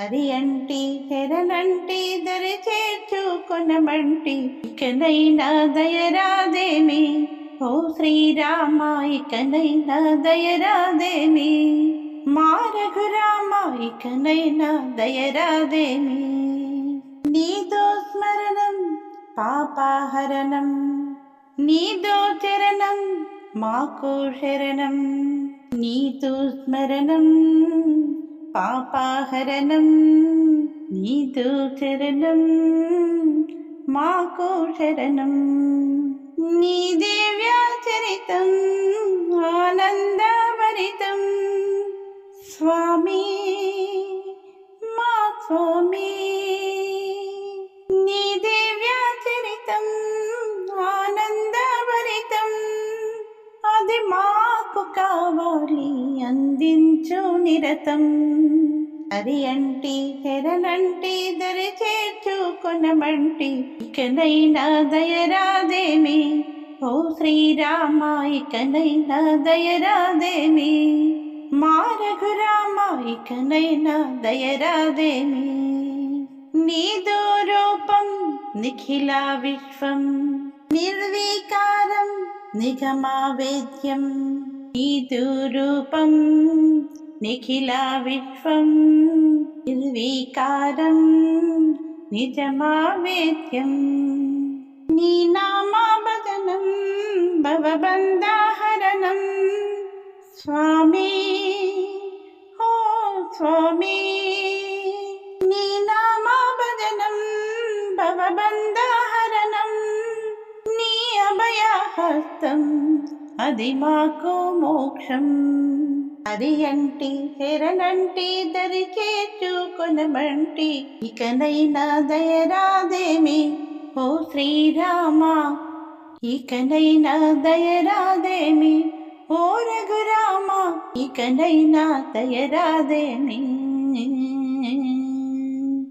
హరి అంటి శరణంటి దరి చేర్చుకొనమంటి ఇకనైనా దయరాదేమి? ఓ శ్రీరామ ఇకనైనా దయరాదేమి? మా రఘురామ ఇకనైనా దయరాదేమి? నీదో స్మరణం పాపాహరణం. నీదో చరణం మాకు శరణం. నీతో స్మరణం. పాపాహరణం నీతో చరణం మాకు శరణం. నీ దివ్యాచరితం ఆనందభరితం. స్వామి కావాలి అందించు నిరతం. హరి అంటి శరణంటి దరి చేర్చు కొనమంటి ఇకనైనా దయరాదేమి? ఓ శ్రీరామ ఇకనైనా దయరాదేమి? మా రఘురామ ఇకనైనా దయరాదేమి? నీదో రూపం నిఖిల విశ్వం. నిర్వీకారం నిగమావేద్యం. నీదు రూపం నిఖిల విశ్వం నిర్వీకారం నిజమావేద్యం నీ నామాభజనం భవబంధాహరణం స్వామి ఓ హస్తం అది మాకు మోక్షం. అది అంటి హెరనంటి దరిచే చూకొనమంటి. ఇకనైనా దయరాదేమి? ఓ శ్రీరామ ఇకనైనా దయరాదేమి? ఓ రఘురామ ఇకనైనా దయరాదేమి?